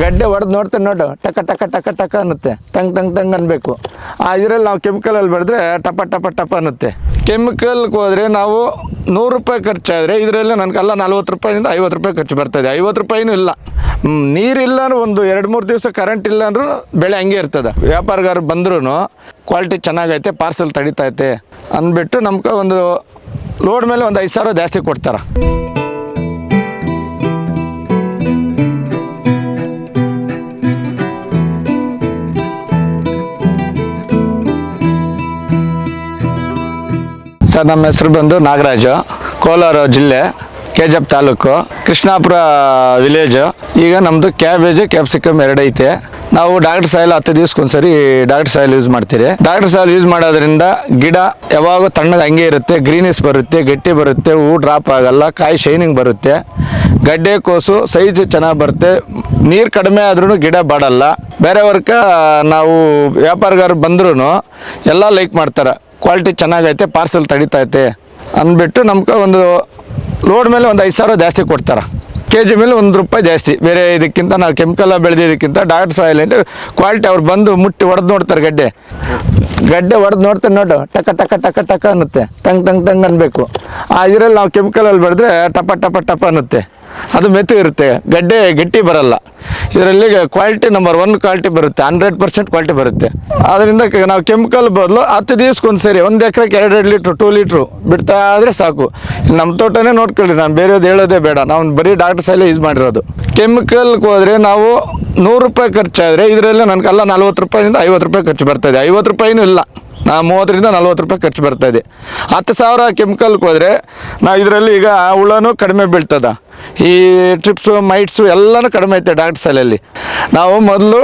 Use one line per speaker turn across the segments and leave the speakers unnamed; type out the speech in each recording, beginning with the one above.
ಗಡ್ಡೆ ಹೊಡೆದು ನೋಡ್ತೇನೆ ನೋಡು, ಟಕ ಟಕ ಟಕ ಟಕ ಅನ್ನುತ್ತೆ. ಟಂಗ್ ಟಂಗ್ ಟಂಗ್ ಅನ್ಬೇಕು. ಆ ಇದರಲ್ಲಿ ನಾವು ಕೆಮಿಕಲಲ್ಲಿ ಬೆಳೆದ್ರೆ ಟಪ ಟಪ ಟಪ ಅನ್ನುತ್ತೆ. ಕೆಮಿಕಲ್ಗೆ ಹೋದರೆ ನಾವು ನೂರು ರೂಪಾಯಿ ಖರ್ಚಾದರೆ ಇದರಲ್ಲಿ ನನಗೆಲ್ಲ ನಲ್ವತ್ತು ರೂಪಾಯಿಂದ ಐವತ್ತು ರೂಪಾಯಿ ಖರ್ಚು ಬರ್ತದೆ ಐವತ್ತು ರೂಪಾಯಿನೂ ಇಲ್ಲ. ನೀರಿಲ್ಲ ಒಂದು ಎರಡು, ಮೂರು ದಿವಸ ಕರೆಂಟ್ ಇಲ್ಲ ಅಂದ್ರೂ ಬೆಳೆ ಹಂಗೆ ಇರ್ತದೆ. ವ್ಯಾಪಾರಗಾರ ಬಂದ್ರೂ ಕ್ವಾಲಿಟಿ ಚೆನ್ನಾಗೈತೆ ಪಾರ್ಸೆಲ್ ತಡಿತೈತೆ ಅಂದ್ಬಿಟ್ಟು ನಮ್ಗೆ ಒಂದು ಲೋಡ್ ಮೇಲೆ ಒಂದು ಐದು ಸಾವಿರ ಜಾಸ್ತಿ ಕೊಡ್ತಾರೆ. ಸರ್, ನಮ್ಮ ಹೆಸರು ಬಂದು ನಾಗರಾಜು. ಕೋಲಾರ ಜಿಲ್ಲೆ, ಕೆಜಪ್ ತಾಲೂಕು, ಕೃಷ್ಣಾಪುರ ವಿಲೇಜು ಈಗ ನಮ್ಮದು ಕ್ಯಾಬೇಜ್ ಕ್ಯಾಪ್ಸಿಕಮ್ ಎರಡೈತೆ ನಾವು ಡಾಕ್ಟರ್ ಸಾಯಿಲ್ ಹತ್ತು ದಿವಸಕ್ಕೊಂದ್ಸರಿ ಡಾಕ್ಟರ್ ಸಾಯಿಲ್ ಯೂಸ್ ಮಾಡ್ತೀರಿ. ಡಾಕ್ಟರ್ ಸಾಯಿಲ್ ಯೂಸ್ ಮಾಡೋದ್ರಿಂದ ಗಿಡ ಯಾವಾಗ ತಣ್ಣಗೆ ಹಂಗೆ ಇರುತ್ತೆ ಗ್ರೀನಿಸ್ ಬರುತ್ತೆ, ಗಟ್ಟಿ ಬರುತ್ತೆ, ಹೂ ಡ್ರಾಪ್ ಆಗಲ್ಲ, ಕಾಯಿ ಶೈನಿಂಗ್ ಬರುತ್ತೆ. ಗಡ್ಡೆ, ಕೋಸು ಸೈಜ್ ಚೆನ್ನಾಗಿ ಬರುತ್ತೆ. ನೀರು ಕಡಿಮೆ ಆದ್ರೂ ಗಿಡ ಬಾಡಲ್ಲ. ಬೇರೆ ವರ್ಕ ನಾವು ವ್ಯಾಪಾರಗಾರ ಬಂದ್ರೂ ಎಲ್ಲ ಲೈಕ್ ಮಾಡ್ತಾರೆ. ಕ್ವಾಲಿಟಿ ಚೆನ್ನಾಗೈತೆ ಪಾರ್ಸೆಲ್ ತಡಿತೈತೆ ಅಂದ್ಬಿಟ್ಟು ನಮ್ಗೆ ಒಂದು ಲೋಡ್ ಮೇಲೆ ಒಂದು ಐದು ಸಾವಿರ ಜಾಸ್ತಿ ಕೊಡ್ತಾರೆ. ಕೆ ಜಿ ಮೇಲೆ ಒಂದು ರೂಪಾಯಿ ಜಾಸ್ತಿ. ಬೇರೆ ಇದಕ್ಕಿಂತ ನಾವು ಕೆಮಿಕಲ್ ಬೆಳೆದಿದ್ದಕ್ಕಿಂತ ಡಾಕ್ಟರ್ ಸಾಯಿಲ್ ಅಂದರೆ ಕ್ವಾಲಿಟಿ ಅವ್ರು ಬಂದು ಮುಟ್ಟಿ ಹೊಡೆದು ನೋಡ್ತಾರೆ ಗಡ್ಡೆ. ಗಡ್ಡೆ ಹೊಡೆದು ನೋಡ್ತಾರೆ ನೋಡು, ಟಕ ಟಕ ಟಕ ಟಕ ಅನ್ನುತ್ತೆ. ಟಂಗ್ ಟಂಗ್ ಟಂಗ್ ಅನ್ಬೇಕು ಆ ಇದರಲ್ಲಿ ನಾವು ಕೆಮಿಕಲಲ್ಲಿ ಬೆಳೆದ್ರೆ ಟಪ ಟಪ ಟಪ ಅನ್ನುತ್ತೆ. ಅದು ಮೆತ್ತು ಇರುತ್ತೆ. ಗಡ್ಡೆ ಗಟ್ಟಿ ಬರಲ್ಲ. ಇದರಲ್ಲಿ ಕ್ವಾಲಿಟಿ ನಂಬರ್ ಒನ್ ಕ್ವಾಲಿಟಿ ಬರುತ್ತೆ. ಹಂಡ್ರೆಡ್ ಪರ್ಸೆಂಟ್ ಕ್ವಾಲಿಟಿ ಬರುತ್ತೆ. ಅದರಿಂದ ನಾವು ಕೆಮಿಕಲ್ ಬದಲು ಹತ್ತು ದಿವ್ಸಕ್ಕೊಂದು ಸರಿ, ಒಂದು ಎಕರೆಗೆ ಎರಡೆರಡು ಎರಡು ಲೀಟ್ರು ಟೂ ಲೀಟ್ರು ಬಿಡ್ತಾ ಆದರೆ ಸಾಕು. ನಮ್ಮ ತೋಟನೇ ನೋಡ್ಕೊಳ್ಳಿ, ನಾನು ಬೇರೆಯೋದು ಹೇಳೋದೇ ಬೇಡ. ನಾವು ಬರೀ ಡಾಕ್ಟರ್ ಸೈಲೇ ಯೂಸ್ ಮಾಡಿರೋದು. ಕೆಮಿಕಲ್ಗೆ ಹೋದರೆ ನಾವು ನೂರು ರೂಪಾಯಿ ಖರ್ಚಾದರೆ, ಇದರಲ್ಲಿ ನನಗೆಲ್ಲ ನಲ್ವತ್ತು ರೂಪಾಯಿಂದ ಐವತ್ತು ರೂಪಾಯಿ ಖರ್ಚು ಬರ್ತದೆ ಐವತ್ತು ರೂಪಾಯಿನೂ ಇಲ್ಲ. ಮೂವತ್ತರಿಂದ ನಲ್ವತ್ತು ರೂಪಾಯಿ ಖರ್ಚು ಬರ್ತಾ ಇದೆ. ಹತ್ತು ಸಾವಿರ ಕೆಮಿಕಲ್ಗೆ ಹೋದರೆ ನಾವು ಇದರಲ್ಲಿ ಈಗ ಹುಳನೂ ಕಡಿಮೆ ಬೀಳ್ತದ. ಈ ಟ್ರಿಪ್ಸು ಮೈಟ್ಸು ಎಲ್ಲನೂ ಕಡಿಮೆ ಐತೆ ಡಾಕ್ಟರ್ ಸೈಲಲ್ಲಿ ನಾವು ಮೊದಲು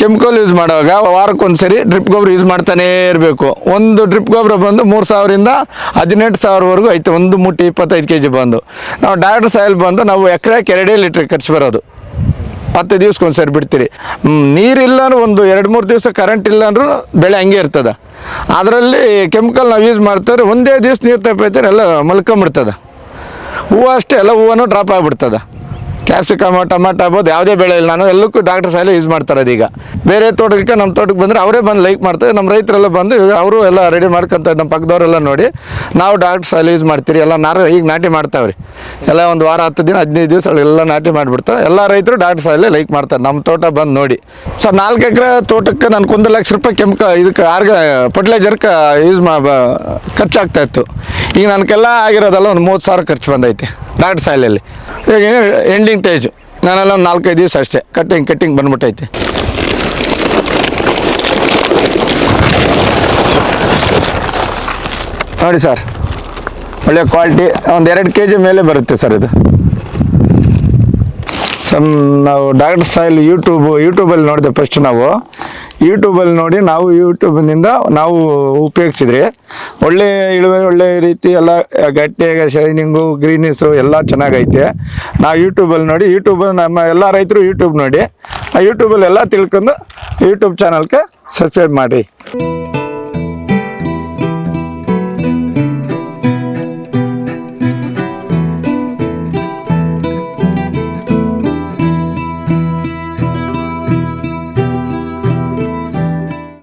ಕೆಮಿಕಲ್ ಯೂಸ್ ಮಾಡುವಾಗ ವಾರಕ್ಕೊಂದು ಸರಿ ಡ್ರಿಪ್ ಗೊಬ್ಬರ ಯೂಸ್ ಮಾಡ್ತಾನೇ ಇರಬೇಕು. ಒಂದು ಡ್ರಿಪ್ ಗೊಬ್ಬರ ಬಂದು ಮೂರು ಸಾವಿರದಿಂದ ಹದಿನೆಂಟು ಸಾವಿರವರೆಗೂ ಐತೆ. ಒಂದು ಮುಟ್ಟಿ ಇಪ್ಪತ್ತೈದು ಕೆ ಜಿ ಬಂದು. ನಾವು ಡಾಕ್ಟರ್ ಸಾಯಿಲ್ ಬಂದು ನಾವು ಎಕರೆಗೆ ಎರಡೇ ಲೀಟ್ರ್ ಖರ್ಚು ಬರೋದು. ಹತ್ತು ದಿವ್ಸಕ್ಕೆ ಸರಿ ಬಿಡ್ತೀರಿ. ನೀರಿಲ್ಲ ಒಂದು ಎರಡು ಮೂರು ದಿವಸ ಕರೆಂಟ್ ಇಲ್ಲ ಅಂದ್ರೂ ಬೆಳೆ ಹಂಗೆ ಇರ್ತದೆ. ಅದರಲ್ಲಿ ಕೆಮಿಕಲ್ ನಾವು ಯೂಸ್ ಮಾಡ್ತಾರೆ, ಒಂದೇ ದಿವ್ಸ ನೀರು ತಪ್ಪೈತಾರೆ ಎಲ್ಲ ಮಲ್ಕೊಂಬಿಡ್ತದೆ. ಹೂವು ಅಷ್ಟೇ, ಎಲ್ಲ ಹೂವನ್ನು ಡ್ರಾಪ್ ಆಗಿಬಿಡ್ತದೆ. ಕ್ಯಾಪ್ಸಿಕಮ್ ಟೊಮಾಟೊ ಆಗ್ಬೋದು, ಯಾವುದೇ ಬೆಳೆ ಇಲ್ಲ. ನಾನು ಎಲ್ಲಕ್ಕೂ ಡಾಕ್ಟರ್ ಸಾಯಿಲ್ ಯೂಸ್ ಮಾಡ್ತಾರೆ ಅದೀಗ ಬೇರೆ ತೋಟಕ್ಕೆ ನಮ್ಮ ತೋಟಕ್ಕೆ ಬಂದರೆ ಅವರೇ ಬಂದು ಲೈಕ್ ಮಾಡ್ತಾರೆ. ನಮ್ಮ ರೈತರೆಲ್ಲ ಬಂದು ಅವರು ಎಲ್ಲ ರೆಡಿ ಮಾಡ್ಕೊಂತಾರೆ ನಮ್ಮ ಪಕ್ಕದವರೆಲ್ಲ ನೋಡಿ, ನಾವು ಡಾಕ್ಟರ್ ಸಾಯಿಲ್ ಯೂಸ್ ಮಾಡ್ತೀರಿ. ಎಲ್ಲ ನಾರು ಈಗ ನಾಟಿ ಮಾಡ್ತಾವ್ರಿ. ಎಲ್ಲ ಒಂದು ವಾರ, ಹತ್ತು ದಿನ, ಹದಿನೈದು ದಿವಸ ಎಲ್ಲ ನಾಟಿ ಮಾಡಿಬಿಡ್ತಾರೆ. ಎಲ್ಲ ರೈತರು ಡಾಕ್ಟರ್ ಸಾಯಿಲೇ ಲೈಕ್ ಮಾಡ್ತಾರೆ. ನಮ್ಮ ತೋಟ ಬಂದು ನೋಡಿ. ಸರ್ ನಾಲ್ಕು ಎಕರೆ ತೋಟಕ್ಕೆ ನನಗೆ ಒಂದು ಲಕ್ಷ ರೂಪಾಯಿ ಕೆಮಿಕ, ಇದಕ್ಕೆ ಆರ್ಗ ಫರ್ಟಿಲೈಸರ್ಗೆ ಯೂಸ್ ಮಾ ಖರ್ಚಾಗ್ತಾ ಇತ್ತು. ಈಗ ನನಗೆಲ್ಲ ಆಗಿರೋದಲ್ಲ ಒಂದು ಮೂವತ್ತು ಸಾವಿರ ಖರ್ಚು ಬಂದೈತೆ. ಡಾಕ್ಟರ್ ಸಾಯಿಲಲ್ಲಿ ಈಗ ಎಂಡಿಂಗ್ ಟೇಜು ನಾನೆಲ್ಲ ನಾಲ್ಕೈದು ದಿವಸ ಅಷ್ಟೇ. ಕಟ್ಟಿಂಗ್ ಕಟ್ಟಿಂಗ್ ಬಂದ್ಬಿಟ್ಟೈತೆ. ನೋಡಿ ಸರ್ ಒಳ್ಳೆ ಕ್ವಾಲಿಟಿ ಒಂದು ಎರಡು ಕೆ ಜಿ ಮೇಲೆ ಬರುತ್ತೆ ಸರ್ ಇದು. ಸಮ್ ನಾವು ಡಾಕ್ಟರ್ ಸಾಯಿಲ್ ಯೂಟ್ಯೂಬ್ ಯೂಟ್ಯೂಬಲ್ಲಿ ನೋಡಿದೆ ಫಸ್ಟ್ ನಾವು. ಯೂಟ್ಯೂಬಲ್ಲಿ ನೋಡಿ ನಾವು ಯೂಟ್ಯೂಬ್ನಿಂದ ನಾವು ಉಪಯೋಗಿಸಿದ್ರಿ ಒಳ್ಳೆ ಇಳುವರಿ, ಒಳ್ಳೆ ರೀತಿ ಎಲ್ಲ ಗಟ್ಟಿಯಾಗ ಶೈನಿಂಗು ಗ್ರೀನಿಸು ಎಲ್ಲ ಚೆನ್ನಾಗೈತೆ. ನಾವು ಯೂಟ್ಯೂಬಲ್ಲಿ ನೋಡಿ ಯೂಟ್ಯೂಬ್ ನಮ್ಮ ಎಲ್ಲ ರೈತರು ಯೂಟ್ಯೂಬ್ ನೋಡಿ, ಆ ಯೂಟ್ಯೂಬಲ್ಲಿ ಎಲ್ಲ ತಿಳ್ಕೊಂಡು ಯೂಟ್ಯೂಬ್ ಚಾನಲ್ಗೆ ಸಬ್ಸ್ಕ್ರೈಬ್ ಮಾಡಿ